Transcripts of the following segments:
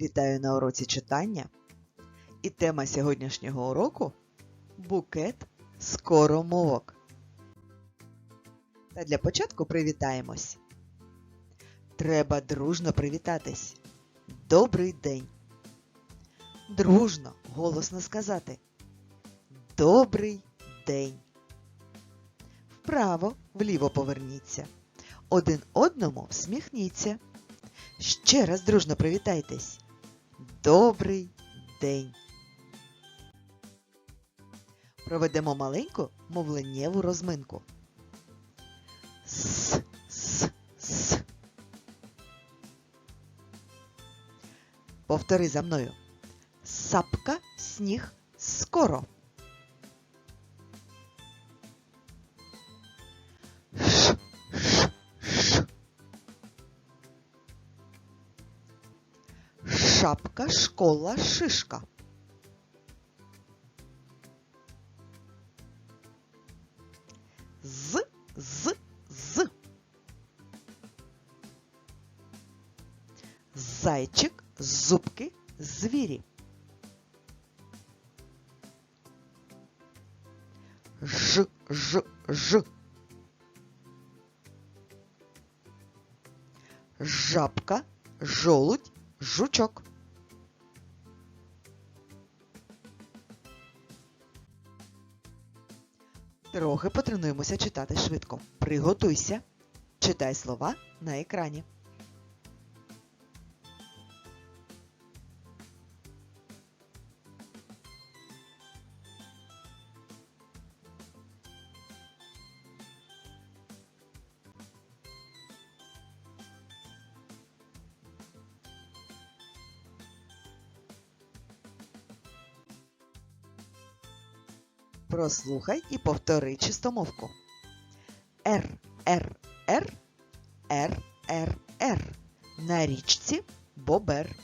Вітаю на уроці читання. І тема сьогоднішнього уроку букет скоромовок. Та для початку привітаємось. Треба дружно привітатись. Добрий день. Дружно, голосно сказати. Добрий день. Вправо, вліво поверніться. Один одному всміхніться. Ще раз дружно привітайтесь. Добрий день. Проведемо маленьку мовленнєву розминку. С, с, с. Повтори за мною. Сапка, сніг, скоро. Шапка, школа, шишка. З, з, з. Зайчик, зубки, звірі. Ж, ж, ж. Жабка, жолудь, жучок. Трохи потренуємося читати швидко. Приготуйся. Читай слова на екрані. Прослухай і повтори чистомовку. Р, Р, Р, Р, Р, Р. На річці Бобер.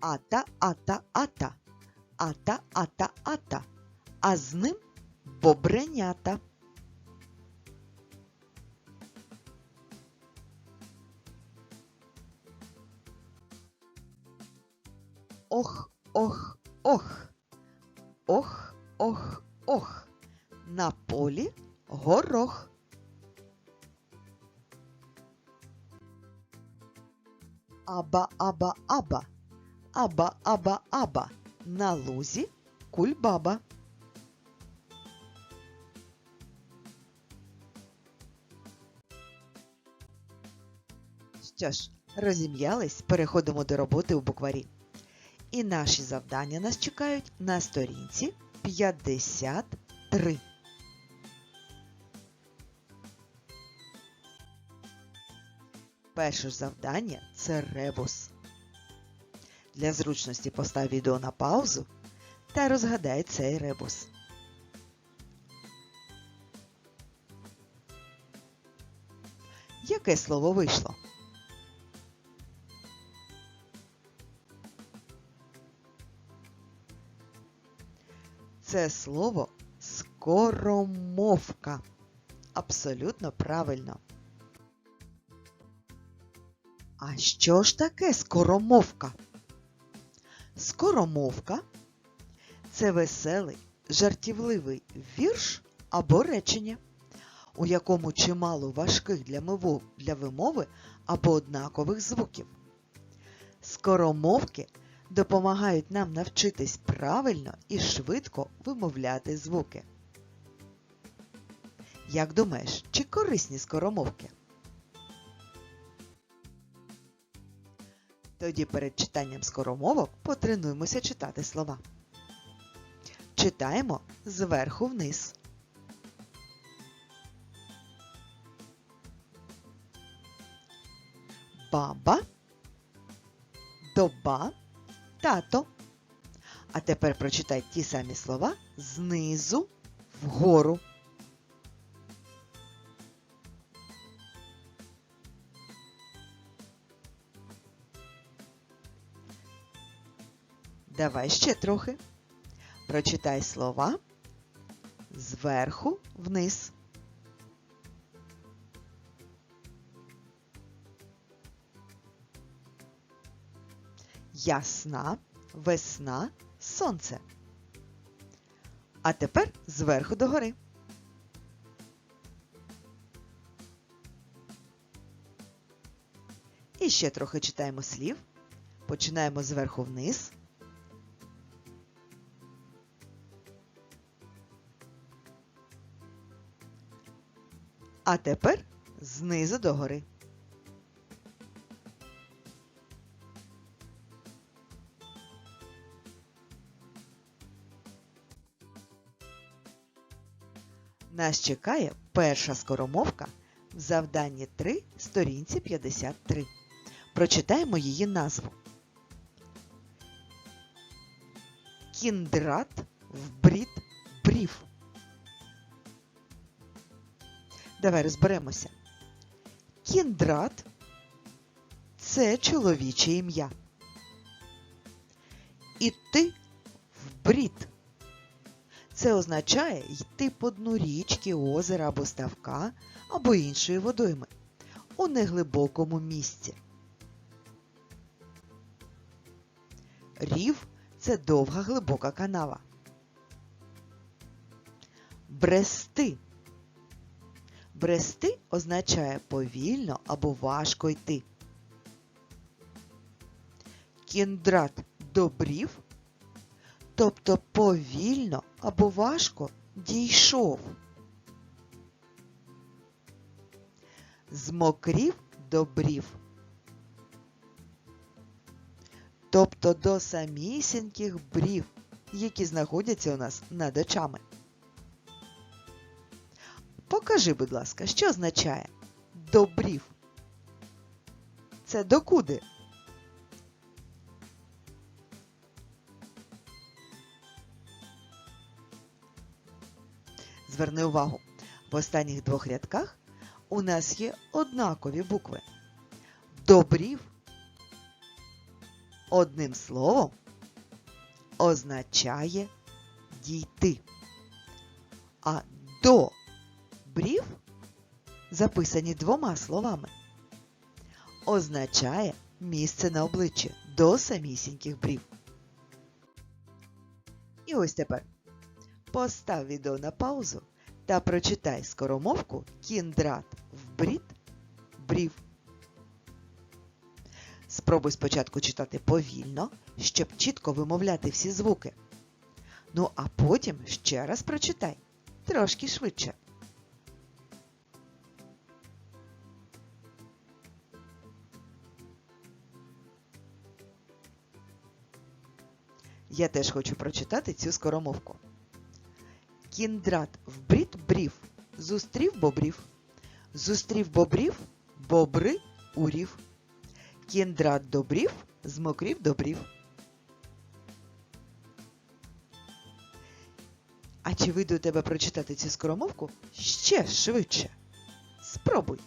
Ата, ата, ата. Ата, ата, ата. А з ним бобренята. Ох, ох, ох. Ох, ох, ох. На полі горох. Аба, аба, аба. Аба, аба, аба. На лузі кульбаба. Що ж, розім'ялись, переходимо до роботи у букварі. І наші завдання нас чекають на сторінці 53. Перше завдання це ребус. Для зручності постав відео на паузу та розгадай цей ребус. Яке слово вийшло? Це слово скоромовка. Абсолютно правильно. А що ж таке скоромовка? Скоромовка це веселий, жартівливий вірш або речення, у якому чимало важких для, вимови або однакових звуків. Скоромовки допомагають нам навчитись правильно і швидко вимовляти звуки. Як думаєш, чи корисні скоромовки? Тоді перед читанням скоромовок потренуємося читати слова. Читаємо зверху вниз. Баба, доба, тато. А тепер прочитай ті самі слова знизу вгору. Давай ще трохи. Прочитай слова зверху вниз. Ясна, весна, сонце. А тепер зверху догори. І ще трохи читаємо слів. Починаємо зверху вниз. А тепер знизу догори. Нас чекає перша скоромовка в завданні 3, сторінці 53. Прочитаємо її назву. Кіндрат вбрід брів. Давай розберемося. Кіндрат це чоловіче ім'я. Іти вбрід. Це означає йти по дну річки, озера або ставка, або іншої водойми у неглибокому місці. Рів це довга глибока канава. Брести. Брести означає повільно або важко йти. Кіндрат добрів, тобто повільно або важко дійшов. Змокрів добрів. Тобто до самісіньких брів, які знаходяться у нас над очами. Покажи, будь ласка, що означає добрів? Це докуди? Зверни увагу, в останніх двох рядках у нас є однакові букви. Добрів одним словом означає дійти. А до брів, записані двома словами, означає місце на обличчі до самісіньких брів. І ось тепер постав відео на паузу та прочитай скоромовку кіндрат вбрід брів. Спробуй спочатку читати повільно, щоб чітко вимовляти всі звуки. Ну а потім ще раз прочитай трошки швидше. Я теж хочу прочитати цю скоромовку. Кіндрат вбрід брів, зустрів бобрів. Зустрів бобрів, бобри урів. Кіндрат добрів, змокрів добрів. А чи вийде у тебе прочитати цю скоромовку ще швидше? Спробуй.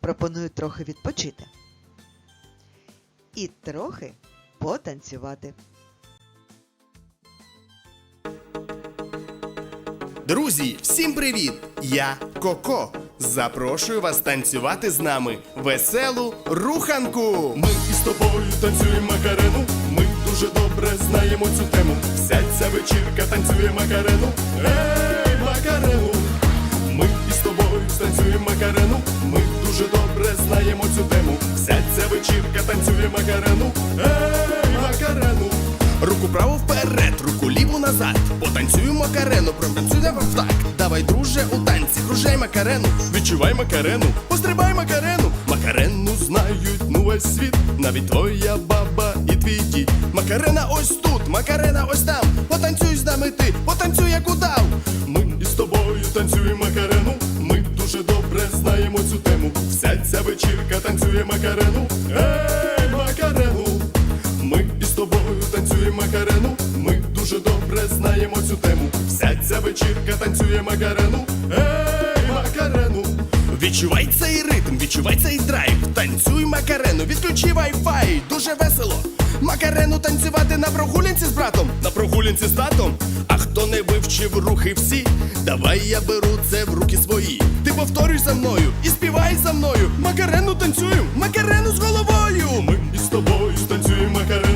Пропоную трохи відпочити. І трохи потанцювати. Друзі, всім привіт! Я Коко. Запрошую вас танцювати з нами веселу руханку. Ми із тобою танцюємо макарену. Ми дуже добре знаємо цю тему. Вся ця вечірка танцює макарену. Ей, макарену! Танцює макарену. Ей, макарену! Руку право вперед, руку ліву назад. Потанцюємо макарену, протанцюємо в так. Давай, друже, у танці, кружай макарену, відчувай макарену, пострибай макарену. Макарену знають ну весь світ, навіть твоя баба і твій дід. Макарена ось тут, макарена ось там. Потанцюй з нами ти, потанцюй як удав. Ми із тобою танцюємо макарену. Ми дуже добре знаємо цю тему. Вся ця вечірка танцює макарену. Ей, танцюємо макарену. Ми дуже добре знаємо цю тему. Вся ця вечірка танцює макарену. Ей, макарену! Відчувай цей ритм, відчувай цей драйв. Танцюй макарену, відключи вай-фай, дуже весело. Макарену танцювати на прогулянці з братом, на прогулянці з татом. А хто не вивчив рухи всі, давай я беру це в руки свої. Ти повторюй за мною і співай за мною. Макарену танцюємо, макарену з головою. Ми із тобою станцюємо макарену.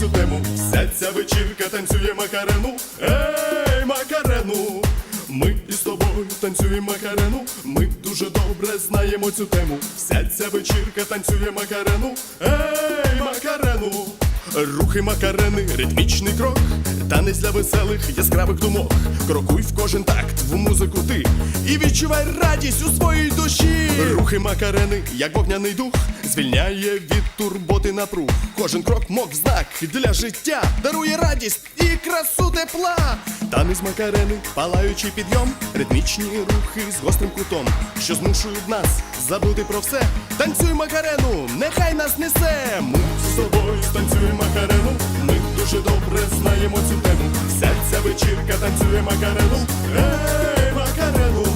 Цю тему. Вся ця вечірка танцює макарену. Ей, макарену! Ми із тобою танцюємо макарену. Ми дуже добре знаємо цю тему. Вся ця вечірка танцює макарену. Ей, макарену! Рухи макарени, ритмічний крок, танець для веселих яскравих думок. Крокуй в кожен такт в музику ти і відчувай радість у своїй душі. Рухи макарени, як вогняний дух, звільняє від турботи напруг. Кожен крок мов знак для життя, дарує радість і красу тепла. Танець макарени, палаючий підйом, ритмічні рухи з гострим кутом, що змушують нас забути про все. Танцюй макарену, нехай нас несе. Ми з тобою станцюємо макарену. Ми дуже добре знаємо цю тему. Вся ця вечірка танцює макарену. Ей, макарену!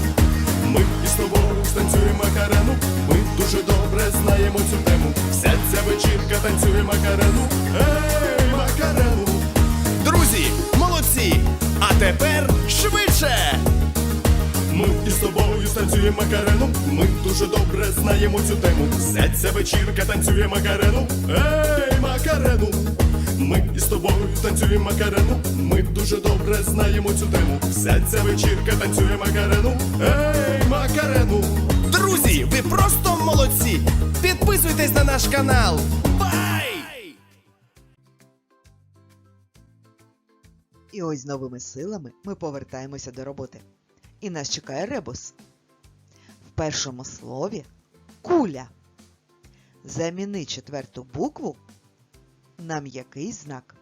Ми із тобою станцюємо макарену. Ми дуже добре знаємо цю тему. Вся ця вечірка танцює макарену. Ей, макарену! Друзі, молодці! А тепер швидше! Ми із тобою станцюємо макарену. Ми дуже добре знаємо цю тему. Вся ця вечірка танцює макарену. Ей, макарену! Ми із тобою танцюємо макарену. Ми дуже добре знаємо цю тему. Вся ця вечірка танцює макарену. Ей, макарену! Друзі, ви просто молодці! Підписуйтесь на наш канал! Бай! І ось з новими силами ми повертаємося до роботи. І нас чекає ребус. В першому слові куля. Заміни четверту букву на м'який знак.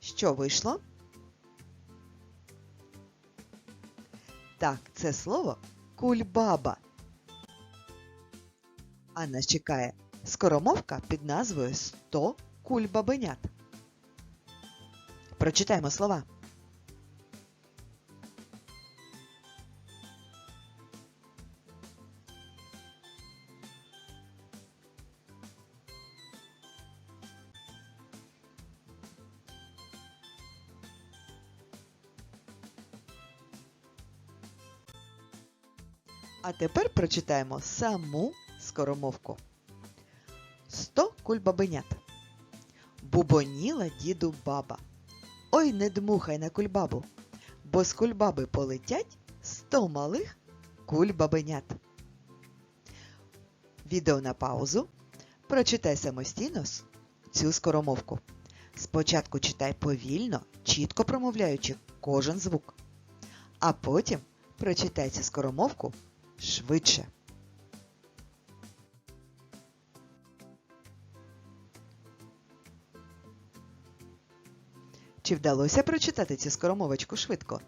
Що вийшло? Так, це слово кульбаба. А нас чекає скоромовка під назвою 100 кульбабенят. Прочитаємо слова. А тепер прочитаємо саму скоромовку. Сто кульбабенят. Бубоніла діду баба. Ой, не дмухай на кульбабу, бо з кульбаби полетять сто малих кульбабенят. Відео на паузу. Прочитай самостійно цю скоромовку. Спочатку читай повільно, чітко промовляючи кожен звук. А потім прочитай цю скоромовку швидше. Чи вдалося прочитати цю скоромовочку швидко?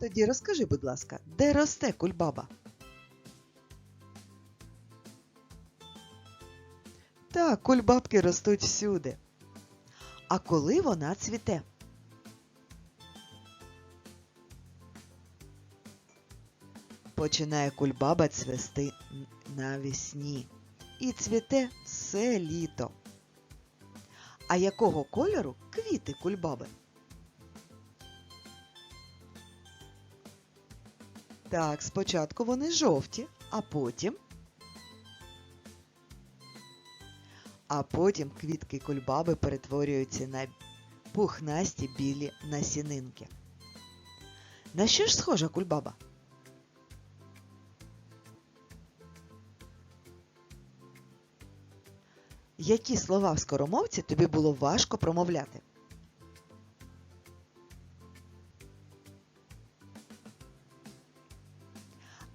Тоді розкажи, будь ласка, де росте кульбаба? Так, кульбабки ростуть всюди. А коли вона цвіте? Починає кульбаба цвести н- навесні і цвіте все літо. А якого кольору квіти кульбаби? Так, спочатку вони жовті, а потім. А потім квітки кульбаби перетворюються на пухнасті білі насінинки. На що ж схожа кульбаба? Які слова в скоромовці тобі було важко промовляти?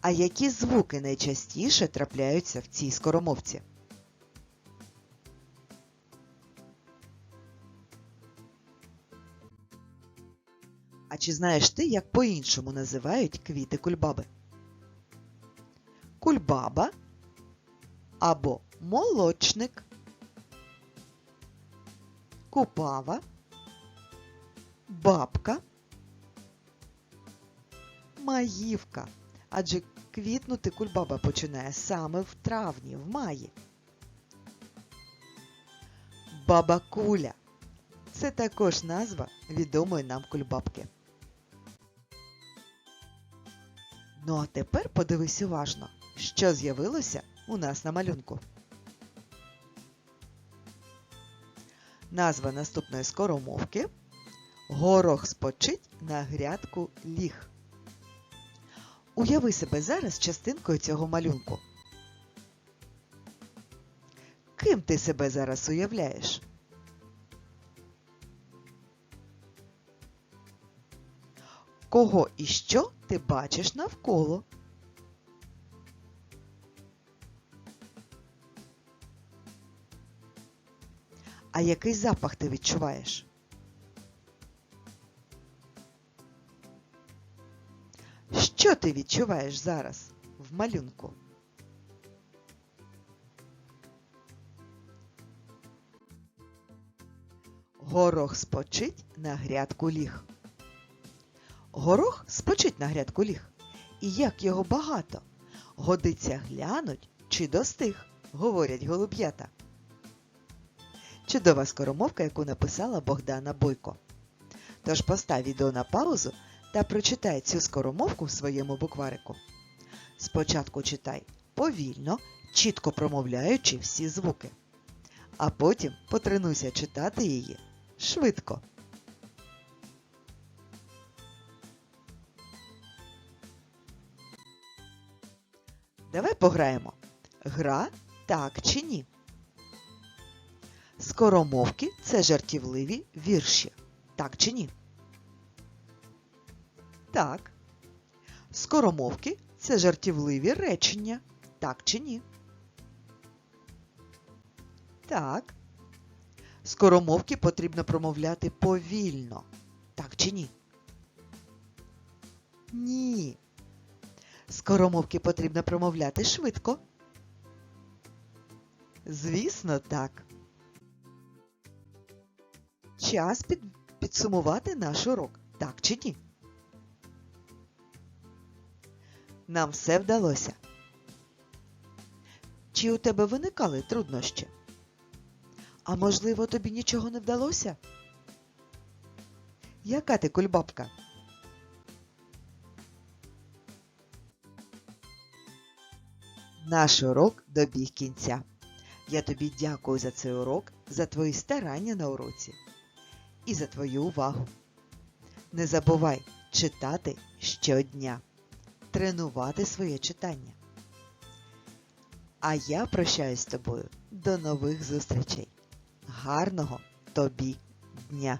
А які звуки найчастіше трапляються в цій скоромовці? А чи знаєш ти, як по-іншому називають квіти кульбаби? Кульбаба або молочник, купава Кульбабка. Маївка. Адже квітнути кульбаба починає саме в травні, в маї. Баба Куля. Це також назва відомої нам кульбабки. Ну а тепер подивись уважно, що з'явилося у нас на малюнку. Назва наступної скоромовки Горох спочить на грядку ліг. Уяви себе зараз частинкою цього малюнку. Ким ти себе зараз уявляєш? Кого і що ти бачиш навколо? А який запах ти відчуваєш? Що ти відчуваєш зараз в малюнку? Горох спочить на грядку ліг. Горох спочить на грядку ліг. І як його багато. Годиться глянуть чи достиг, говорять голуб'ята. Чудова скоромовка, яку написала Богдана Бойко. Тож постав відео на паузу та прочитай цю скоромовку в своєму букварику. Спочатку читай повільно, чітко промовляючи всі звуки, а потім потренуйся читати її швидко. Давай пограємо. Гра так чи ні. Скоромовки це жартівливі вірші. Так чи ні? Так. Скоромовки це жартівливі речення. Так чи ні? Так. Скоромовки потрібно промовляти повільно. Так чи ні? Ні. Скоромовки потрібно промовляти швидко. Звісно, так. Час під... підсумувати наш урок. Так чи ні? Нам все вдалося. Чи у тебе виникали труднощі? А можливо, тобі нічого не вдалося? Яка ти кульбабка? Наш урок добіг кінця. Я тобі дякую за цей урок, за твої старання на уроці і за твою увагу. Не забувай читати щодня, тренувати своє читання. А я прощаюсь з тобою до нових зустрічей. Гарного тобі дня!